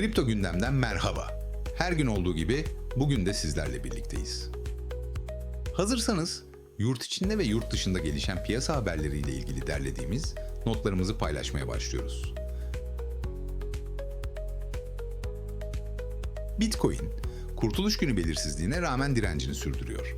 Kripto gündemden merhaba. Her gün olduğu gibi bugün de sizlerle birlikteyiz. Hazırsanız yurt içinde ve yurt dışında gelişen piyasa haberleriyle ilgili derlediğimiz notlarımızı paylaşmaya başlıyoruz. Bitcoin, kurtuluş günü belirsizliğine rağmen direncini sürdürüyor.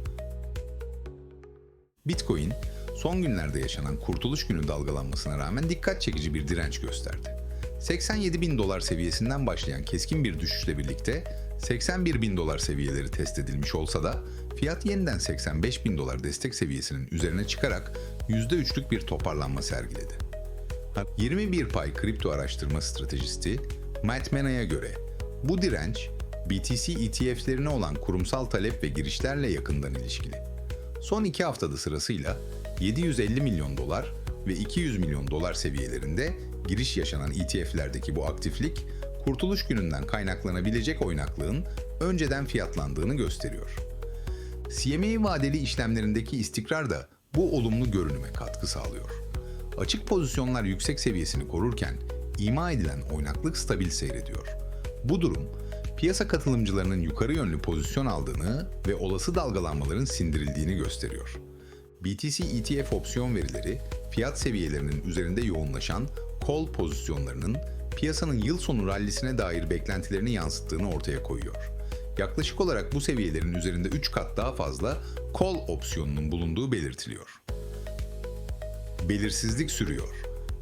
Bitcoin, son günlerde yaşanan kurtuluş günü dalgalanmasına rağmen dikkat çekici bir direnç gösterdi. 87 bin dolar seviyesinden başlayan keskin bir düşüşle birlikte 81 bin dolar seviyeleri test edilmiş olsa da fiyat yeniden 85 bin dolar destek seviyesinin üzerine çıkarak %3'lük bir toparlanma sergiledi. 21 pay kripto araştırma stratejisti Matt Mena'ya göre bu direnç BTC ETF'lerine olan kurumsal talep ve girişlerle yakından ilişkili. Son iki haftada sırasıyla 750 milyon dolar ve 200 milyon dolar seviyelerinde giriş yaşanan ETF'lerdeki bu aktiflik, kurtuluş gününden kaynaklanabilecek oynaklığın önceden fiyatlandığını gösteriyor. CME vadeli işlemlerindeki istikrar da bu olumlu görünüme katkı sağlıyor. Açık pozisyonlar yüksek seviyesini korurken ima edilen oynaklık stabil seyrediyor. Bu durum piyasa katılımcılarının yukarı yönlü pozisyon aldığını ve olası dalgalanmaların sindirildiğini gösteriyor. BTC ETF opsiyon verileri fiyat seviyelerinin üzerinde yoğunlaşan call pozisyonlarının piyasanın yıl sonu rallisine dair beklentilerini yansıttığını ortaya koyuyor. Yaklaşık olarak bu seviyelerin üzerinde 3 kat daha fazla call opsiyonunun bulunduğu belirtiliyor. Belirsizlik sürüyor.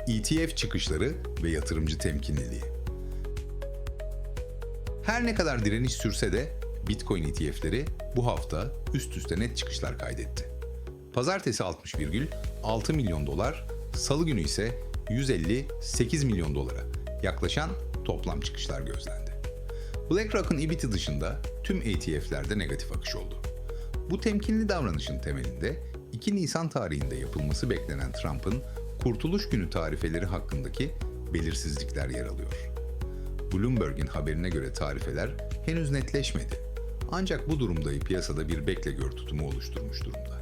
ETF çıkışları ve yatırımcı temkinliliği. Her ne kadar direniş sürse de Bitcoin ETF'leri bu hafta üst üste net çıkışlar kaydetti. Pazartesi 60,6 milyon dolar, salı günü ise 158 milyon dolara yaklaşan toplam çıkışlar gözlendi. BlackRock'ın EBIT'i dışında tüm ETF'lerde negatif akış oldu. Bu temkinli davranışın temelinde 2 Nisan tarihinde yapılması beklenen Trump'ın Kurtuluş Günü tarifeleri hakkındaki belirsizlikler yer alıyor. Bloomberg'in haberine göre tarifeler henüz netleşmedi. Ancak bu durumda piyasada bir bekle gör tutumu oluşturmuş durumda.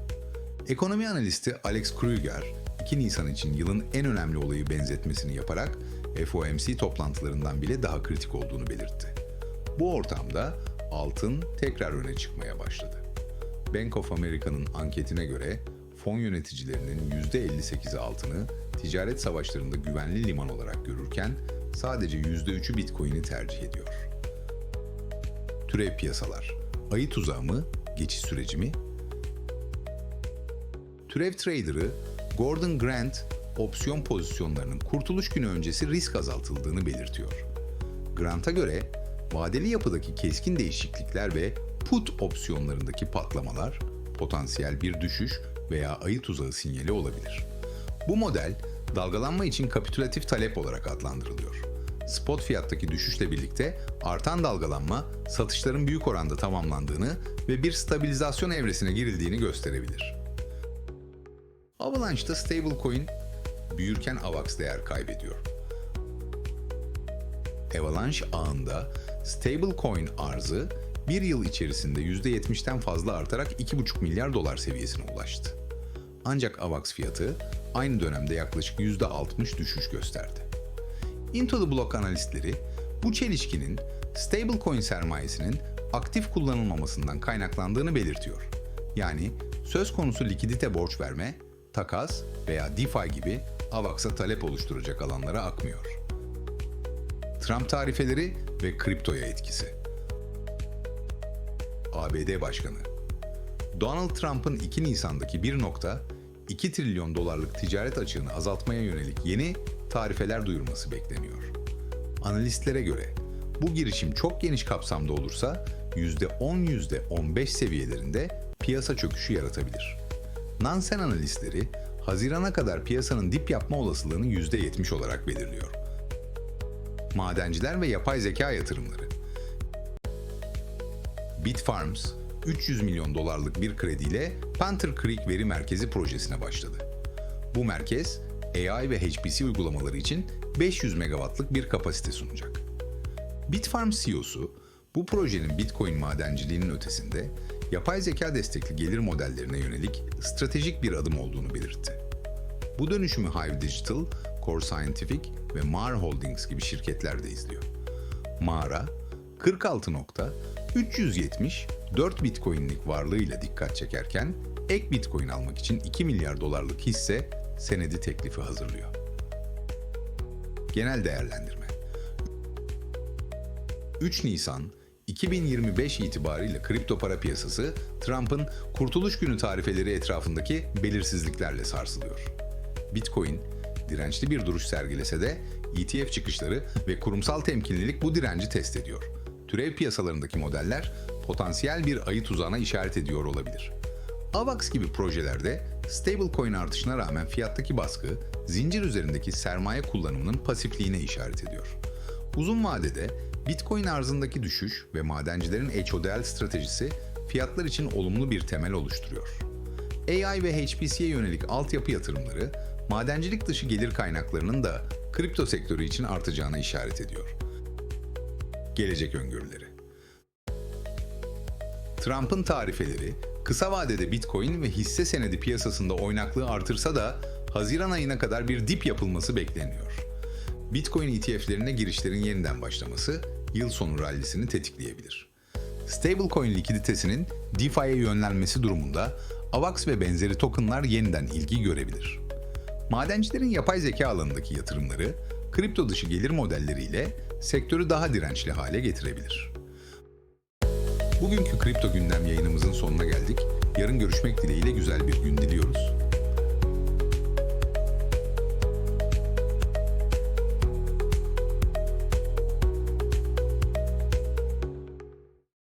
Ekonomi analisti Alex Kruger, 2 Nisan için yılın en önemli olayı benzetmesini yaparak FOMC toplantılarından bile daha kritik olduğunu belirtti. Bu ortamda altın tekrar öne çıkmaya başladı. Bank of America'nın anketine göre fon yöneticilerinin %58'i altını ticaret savaşlarında güvenli liman olarak görürken sadece %3'ü Bitcoin'i tercih ediyor. Türev piyasalar, ayı tuzağı mı, geçiş süreci mi? Türev trader'ı Gordon Grant, opsiyon pozisyonlarının kurtuluş günü öncesi risk azaltıldığını belirtiyor. Grant'a göre vadeli yapıdaki keskin değişiklikler ve put opsiyonlarındaki patlamalar potansiyel bir düşüş veya ayı tuzağı sinyali olabilir. Bu model dalgalanma için kapitülatif talep olarak adlandırılıyor. Spot fiyattaki düşüşle birlikte artan dalgalanma satışların büyük oranda tamamlandığını ve bir stabilizasyon evresine girildiğini gösterebilir. Avalanche'da stablecoin büyürken AVAX değer kaybediyor. Avalanche ağında stablecoin arzı bir yıl içerisinde %70'ten fazla artarak 2,5 milyar dolar seviyesine ulaştı. Ancak AVAX fiyatı aynı dönemde yaklaşık %60 düşüş gösterdi. Into the Block analistleri bu çelişkinin stablecoin sermayesinin aktif kullanılmamasından kaynaklandığını belirtiyor. Yani söz konusu likidite borç verme, takas veya DeFi gibi AVAX'a talep oluşturacak alanlara akmıyor. Trump tarifeleri ve kriptoya etkisi. ABD Başkanı Donald Trump'ın 2 Nisan'daki 1.2 trilyon dolarlık ticaret açığını azaltmaya yönelik yeni tarifeler duyurması bekleniyor. Analistlere göre bu girişim çok geniş kapsamda olursa %10-15 seviyelerinde piyasa çöküşü yaratabilir. Nansen analistleri Haziran'a kadar piyasanın dip yapma olasılığını %70 olarak belirliyor. Madenciler ve yapay zeka yatırımları Bitfarms, 300 milyon dolarlık bir krediyle Panther Creek veri merkezi projesine başladı. Bu merkez, AI ve HPC uygulamaları için 500 megawattlık bir kapasite sunacak. Bitfarms CEO'su, bu projenin Bitcoin madenciliğinin ötesinde yapay zeka destekli gelir modellerine yönelik stratejik bir adım olduğunu belirtti. Bu dönüşümü Hive Digital, Core Scientific ve Mar Holdings gibi şirketler de izliyor. mağara 46.374 Bitcoin'lik varlığıyla dikkat çekerken ek Bitcoin almak için 2 milyar dolarlık hisse senedi teklifi hazırlıyor. Genel değerlendirme 3 Nisan 2025 itibariyle kripto para piyasası Trump'ın Kurtuluş Günü tarifeleri etrafındaki belirsizliklerle sarsılıyor. Bitcoin dirençli bir duruş sergilese de ETF çıkışları ve kurumsal temkinlilik bu direnci test ediyor. Türev piyasalarındaki modeller potansiyel bir ayı tuzağına işaret ediyor olabilir. AVAX gibi projelerde stablecoin artışına rağmen fiyattaki baskı, zincir üzerindeki sermaye kullanımının pasifliğine işaret ediyor. Uzun vadede Bitcoin arzındaki düşüş ve madencilerin HODL stratejisi fiyatlar için olumlu bir temel oluşturuyor. AI ve HPC'ye yönelik altyapı yatırımları, madencilik dışı gelir kaynaklarının da kripto sektörü için artacağına işaret ediyor. Gelecek öngörüleri Trump'ın tarifeleri kısa vadede Bitcoin ve hisse senedi piyasasında oynaklığı artırsa da Haziran ayına kadar bir dip yapılması bekleniyor. Bitcoin ETF'lerine girişlerin yeniden başlaması yıl sonu rallisini tetikleyebilir. Stablecoin likiditesinin DeFi'ye yönlenmesi durumunda AVAX ve benzeri tokenlar yeniden ilgi görebilir. Madencilerin yapay zeka alanındaki yatırımları kripto dışı gelir modelleriyle sektörü daha dirençli hale getirebilir. Bugünkü kripto gündem yayınımızın sonuna geldik. Yarın görüşmek dileğiyle güzel bir gün diliyoruz.